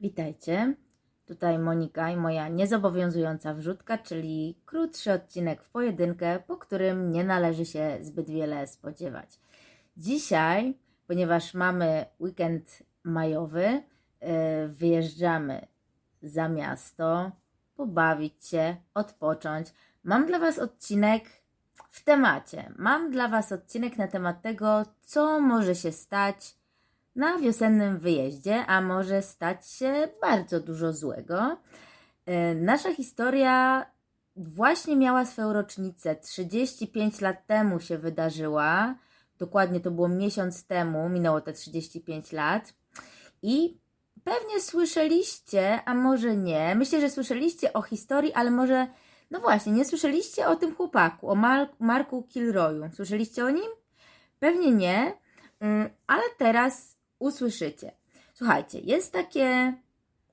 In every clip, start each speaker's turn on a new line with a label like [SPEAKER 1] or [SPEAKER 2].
[SPEAKER 1] Witajcie. Tutaj Monika i moja niezobowiązująca wrzutka, czyli krótszy odcinek w pojedynkę, po którym nie należy się zbyt wiele spodziewać. Dzisiaj, ponieważ mamy weekend majowy, yy, wyjeżdżamy za miasto, pobawić się, odpocząć. Mam dla Was odcinek w temacie. Mam dla Was odcinek na temat tego, co może się stać na wiosennym wyjeździe, a może stać się bardzo dużo złego. E, Nasza historia właśnie miała swoją rocznicę. 35 lat temu się wydarzyła. Dokładnie to było miesiąc temu, minęło te 35 lat. I pewnie słyszeliście, a może nie. Myślę, że słyszeliście o historii, ale może, no właśnie, nie słyszeliście o tym chłopaku, o Mar- Marku Kilroyu. Słyszeliście o nim? Pewnie nie, mm, ale teraz usłyszycie. Słuchajcie, jest takie,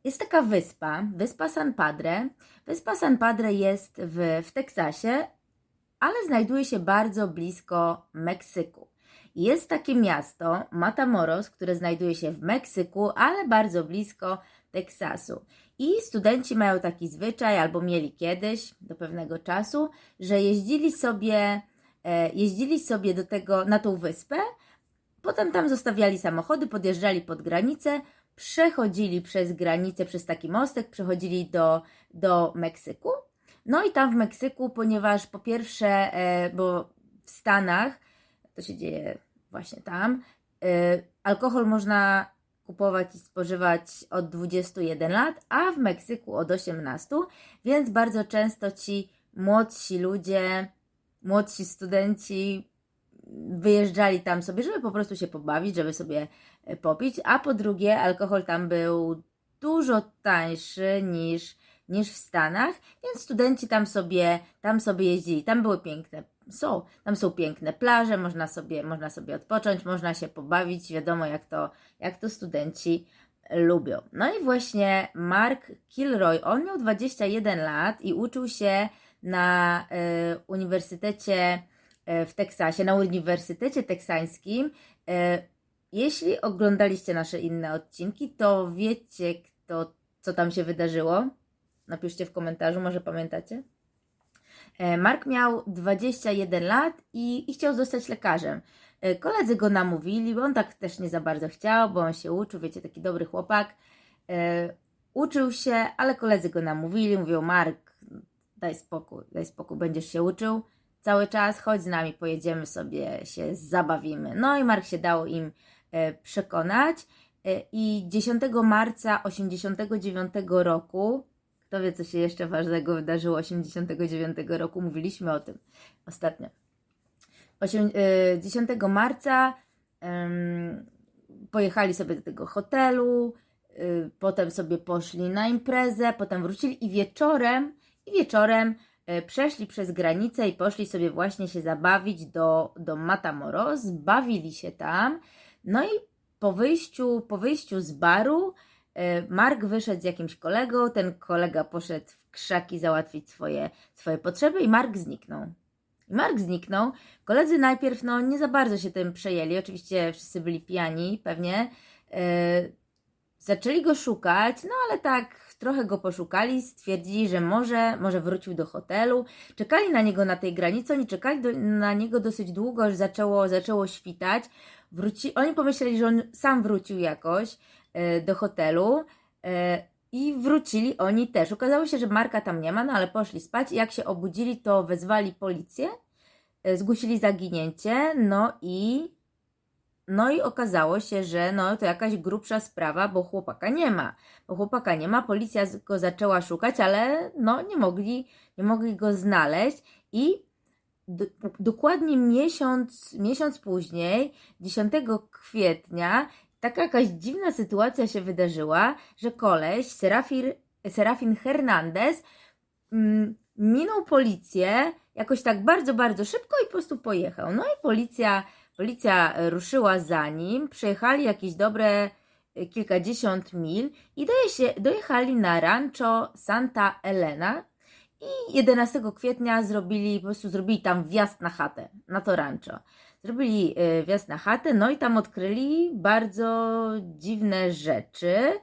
[SPEAKER 1] jest taka wyspa, wyspa San Padre. Wyspa San Padre jest w, w Teksasie, ale znajduje się bardzo blisko Meksyku. Jest takie miasto, Matamoros, które znajduje się w Meksyku, ale bardzo blisko Teksasu. I studenci mają taki zwyczaj, albo mieli kiedyś, do pewnego czasu, że jeździli sobie, e, jeździli sobie do tego, na tą wyspę, Potem tam zostawiali samochody, podjeżdżali pod granicę, przechodzili przez granicę, przez taki mostek, przechodzili do, do Meksyku. No i tam w Meksyku, ponieważ po pierwsze, e, bo w Stanach, to się dzieje właśnie tam, e, alkohol można kupować i spożywać od 21 lat, a w Meksyku od 18, więc bardzo często ci młodsi ludzie, młodsi studenci wyjeżdżali tam sobie, żeby po prostu się pobawić, żeby sobie e, popić, a po drugie alkohol tam był dużo tańszy niż, niż w Stanach, więc studenci tam sobie, tam sobie jeździli, tam były piękne, są, tam są piękne plaże, można sobie, można sobie odpocząć, można się pobawić, wiadomo jak to, jak to studenci lubią. No i właśnie Mark Kilroy, on miał 21 lat i uczył się na y, Uniwersytecie w Teksasie, na Uniwersytecie Teksańskim. E, Jeśli oglądaliście nasze inne odcinki, to wiecie, kto, co tam się wydarzyło. Napiszcie w komentarzu, może pamiętacie. E, Mark miał 21 lat i, i chciał zostać lekarzem. E, Koledzy go namówili, bo on tak też nie za bardzo chciał, bo on się uczył, wiecie, taki dobry chłopak. E, Uczył się, ale koledzy go namówili, mówią Mark, daj spokój, daj spokój, będziesz się uczył cały czas, chodź z nami, pojedziemy sobie, się zabawimy. No i Mark się dało im e, przekonać e, i 10 marca 89 roku, kto wie, co się jeszcze ważnego wydarzyło 89 roku, mówiliśmy o tym ostatnio. Osiem- e, 10 marca pojechali sobie do tego hotelu, potem sobie poszli na imprezę, potem wrócili i wieczorem, i wieczorem przeszli przez granicę i poszli sobie właśnie się zabawić do, do Matamoros, bawili się tam, no i po wyjściu, po wyjściu z baru e, Mark wyszedł z jakimś kolegą, ten kolega poszedł w krzaki załatwić swoje, swoje potrzeby i Mark zniknął. I Mark zniknął. Koledzy najpierw no, nie za bardzo się tym przejęli. Oczywiście wszyscy byli pijani, pewnie. Zaczęli go szukać, no ale tak trochę go poszukali, stwierdzili, że może, może wrócił do hotelu. Czekali na niego na tej granicy, oni czekali do, na niego dosyć długo, aż zaczęło, zaczęło świtać. Wróci, oni pomyśleli, że on sam wrócił jakoś e, do hotelu. E, i wrócili oni też. Okazało się, że Marka tam nie ma, no ale poszli spać. Jak się obudzili, to wezwali policję, e, zgłosili zaginięcie, no i no i okazało się, że no to jakaś grubsza sprawa, bo chłopaka nie ma. Bo chłopaka nie ma, policja go zaczęła szukać, ale no nie mogli, nie mogli go znaleźć i do, dokładnie miesiąc, miesiąc później, 10 kwietnia, taka jakaś dziwna sytuacja się wydarzyła, że koleś, Serafir, Serafin Hernandez, mm, minął policję jakoś tak bardzo, bardzo szybko i po prostu pojechał. No i policja, policja e, ruszyła za nim, przejechali jakieś dobre e, kilkadziesiąt mil i dojechali na rancho Santa Elena i 11 kwietnia zrobili, po prostu zrobili tam wjazd na chatę, na to rancho. Zrobili e, wjazd na chatę, no i tam odkryli bardzo dziwne rzeczy.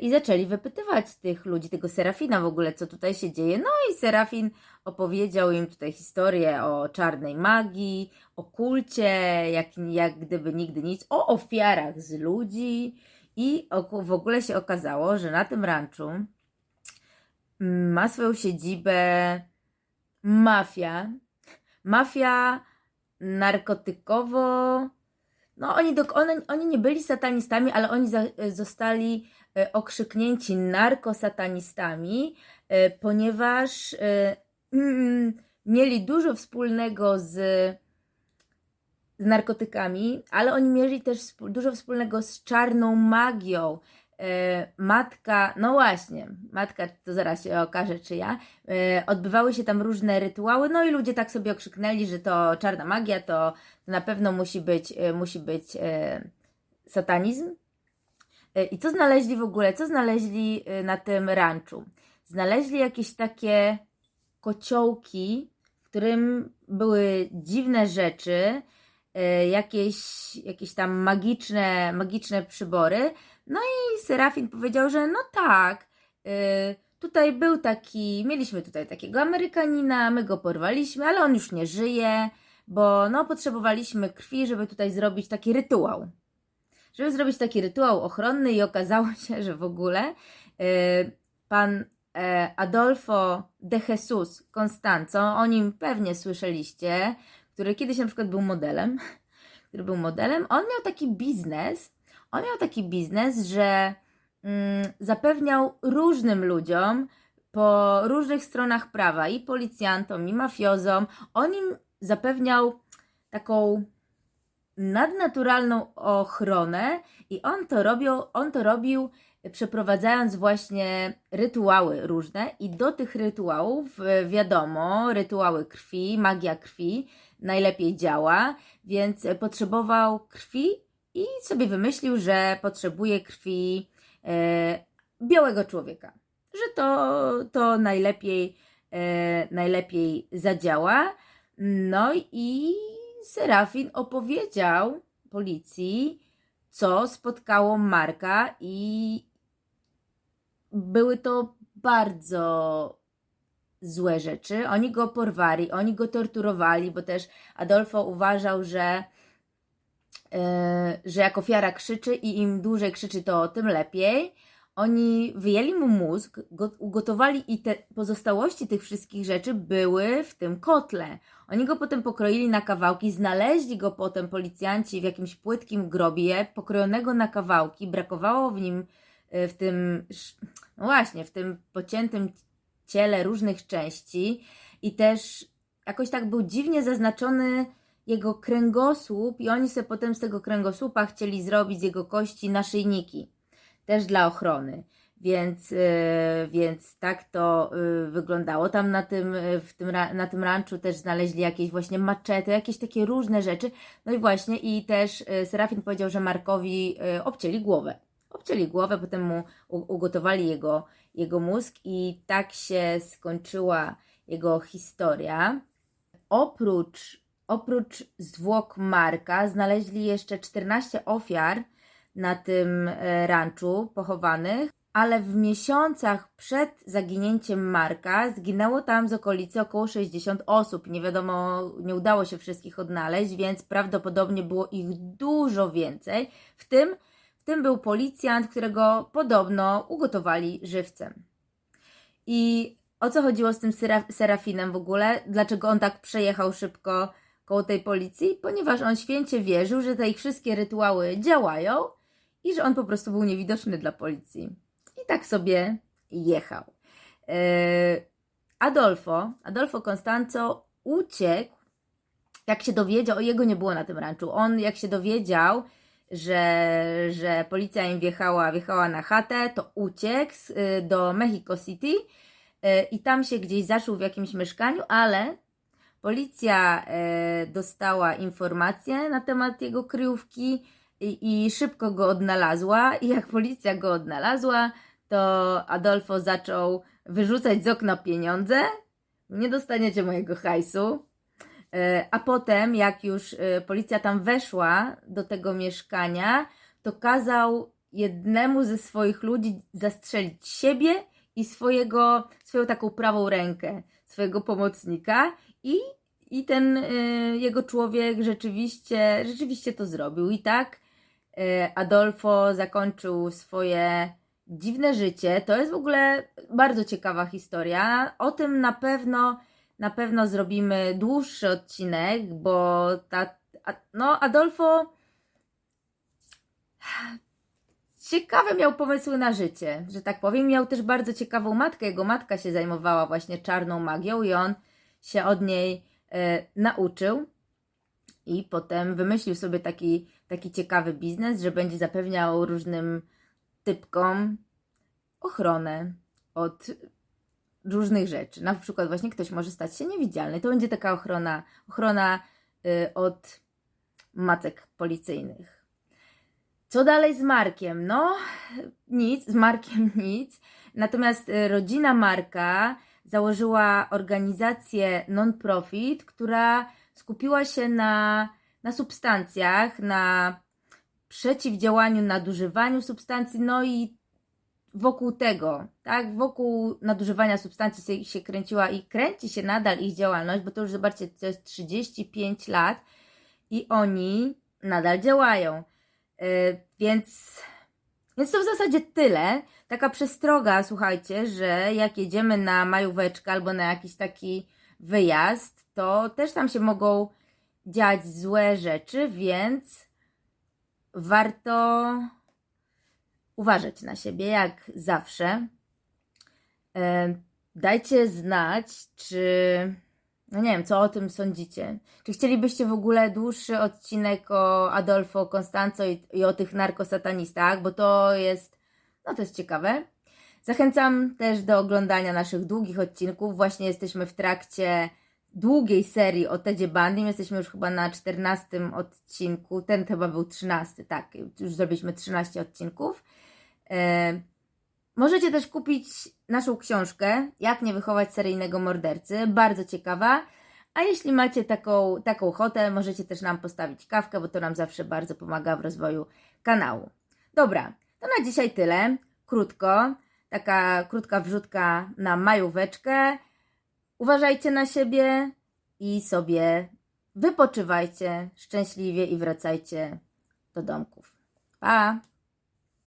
[SPEAKER 1] i zaczęli wypytywać tych ludzi, tego Serafina w ogóle, co tutaj się dzieje. No i Serafin opowiedział im tutaj historię o czarnej magii, o kulcie, jak, jak gdyby nigdy nic, o ofiarach z ludzi. I w ogóle się okazało, że na tym ranczu ma swoją siedzibę mafia. Mafia narkotykowo. No, oni, do, one, oni nie byli satanistami, ale oni za, zostali e, okrzyknięci narkosatanistami, e, ponieważ e, mm, mieli dużo wspólnego z, z narkotykami, ale oni mieli też wspó- dużo wspólnego z czarną magią. E, Matka, no właśnie, matka to zaraz się okaże czyja. E, Odbywały się tam różne rytuały, no i ludzie tak sobie okrzyknęli, że to czarna magia, to na pewno musi być, e, musi być satanizm. I co znaleźli w ogóle? Co znaleźli na tym ranczu? Znaleźli jakieś takie kociołki, w którym były dziwne rzeczy, e, jakieś, jakieś tam magiczne, magiczne przybory. No i Serafin powiedział, że no tak, e, tutaj był taki, mieliśmy tutaj takiego Amerykanina, my go porwaliśmy, ale on już nie żyje, bo no potrzebowaliśmy krwi, żeby tutaj zrobić taki rytuał żeby zrobić taki rytuał ochronny i okazało się, że w ogóle e, pan Adolfo de Jesus Constanzo, o nim pewnie słyszeliście, który kiedyś na przykład był modelem, który był modelem, on miał taki biznes, on miał taki biznes, że mm, zapewniał różnym ludziom po różnych stronach prawa, i policjantom, i mafiozom, on im zapewniał taką nadnaturalną ochronę i on to robił, on to robił przeprowadzając właśnie rytuały różne i do tych rytuałów e, wiadomo, rytuały krwi, magia krwi najlepiej działa, więc potrzebował krwi i sobie wymyślił, że potrzebuje krwi e, białego człowieka, że to, to najlepiej, e, najlepiej zadziała. No i Serafin opowiedział policji, co spotkało Marka, i były to bardzo złe rzeczy. Oni go porwali, oni go torturowali, bo też Adolfo uważał, że, e, że jak ofiara krzyczy i im dłużej krzyczy, to tym lepiej. Oni wyjęli mu mózg, go, ugotowali i te pozostałości tych wszystkich rzeczy były w tym kotle. Oni go potem pokroili na kawałki, znaleźli go potem policjanci w jakimś płytkim grobie, pokrojonego na kawałki, brakowało w nim, y, w tym, no właśnie, w tym pociętym ciele różnych części i też jakoś tak był dziwnie zaznaczony jego kręgosłup i oni sobie potem z tego kręgosłupa chcieli zrobić z jego kości naszyjniki, też dla ochrony. Więc, y, więc tak to y, wyglądało. Tam na tym, y, w tym, na tym ranczu też znaleźli jakieś właśnie maczety, jakieś takie różne rzeczy. No i właśnie, i też Serafin powiedział, że Markowi obcięli głowę. Obcięli głowę, potem mu ugotowali jego, jego mózg i tak się skończyła jego historia. Oprócz, oprócz zwłok Marka znaleźli jeszcze 14 ofiar na tym e, ranczu pochowanych, ale w miesiącach przed zaginięciem Marka zginęło tam z okolicy około 60 osób. Nie wiadomo, nie udało się wszystkich odnaleźć, więc prawdopodobnie było ich dużo więcej. W tym, tym był policjant, którego podobno ugotowali żywcem. I o co chodziło z tym Sera- Serafinem w ogóle? Dlaczego on tak przejechał szybko koło tej policji? Ponieważ on święcie wierzył, że te ich wszystkie rytuały działają i że on po prostu był niewidoczny dla policji. I tak sobie jechał. E, Adolfo, Adolfo Constanzo uciekł, jak się dowiedział, o jego nie było na tym ranczu, on jak się dowiedział, że, że policja im wjechała, wjechała na chatę, to uciekł y, do Mexico City y, i tam się gdzieś zaszył w jakimś mieszkaniu, ale policja e, dostała informację na temat jego kryjówki i, i szybko go odnalazła. I jak policja go odnalazła, to Adolfo zaczął wyrzucać z okna pieniądze. Nie dostaniecie mojego hajsu. E, A potem, jak już e, policja tam weszła do tego mieszkania, to kazał jednemu ze swoich ludzi zastrzelić siebie i swojego, swoją taką prawą rękę, swojego pomocnika i, i ten y, jego człowiek rzeczywiście, rzeczywiście to zrobił. I tak Adolfo zakończył swoje dziwne życie. To jest w ogóle bardzo ciekawa historia. O tym na pewno, na pewno zrobimy dłuższy odcinek, bo ta, no Adolfo ciekawe miał pomysły na życie, że tak powiem. Miał też bardzo ciekawą matkę. Jego matka się zajmowała właśnie czarną magią i on się od niej e, nauczył. I potem wymyślił sobie taki, taki ciekawy biznes, że będzie zapewniał różnym typkom ochronę od różnych rzeczy. Na przykład właśnie ktoś może stać się niewidzialny. To będzie taka ochrona, ochrona y, od macek policyjnych. Co dalej z Markiem? No, nic, z Markiem nic. Natomiast y, rodzina Marka założyła organizację non-profit, która skupiła się na, na substancjach, na przeciwdziałaniu nadużywaniu substancji, no i wokół tego, tak, wokół nadużywania substancji się, kręciła i kręci się nadal ich działalność, bo to już zobaczcie, to jest 35 lat i oni nadal działają. Yy, więc, więc to w zasadzie tyle. Taka przestroga, słuchajcie, że jak jedziemy na majóweczkę albo na jakiś taki wyjazd, to też tam się mogą dziać złe rzeczy, więc warto uważać na siebie, jak zawsze. E, Dajcie znać, czy. No nie wiem, co o tym sądzicie. Czy chcielibyście w ogóle dłuższy odcinek o Adolfo Constanzo i, i o tych narkosatanistach, bo to jest. No to jest ciekawe. Zachęcam też do oglądania naszych długich odcinków. Właśnie jesteśmy w trakcie długiej serii o Tedzie Bandim. Jesteśmy już chyba na 14 odcinku. Ten chyba był 13, tak. Już zrobiliśmy 13 odcinków. E, możecie też kupić naszą książkę Jak nie wychować seryjnego mordercy. Bardzo ciekawa. A jeśli macie taką, taką ochotę, możecie też nam postawić kawkę, bo to nam zawsze bardzo pomaga w rozwoju kanału. Dobra, to na dzisiaj tyle. Krótko. Taka krótka wrzutka na majóweczkę. Uważajcie na siebie i sobie wypoczywajcie szczęśliwie i wracajcie do domków. Pa!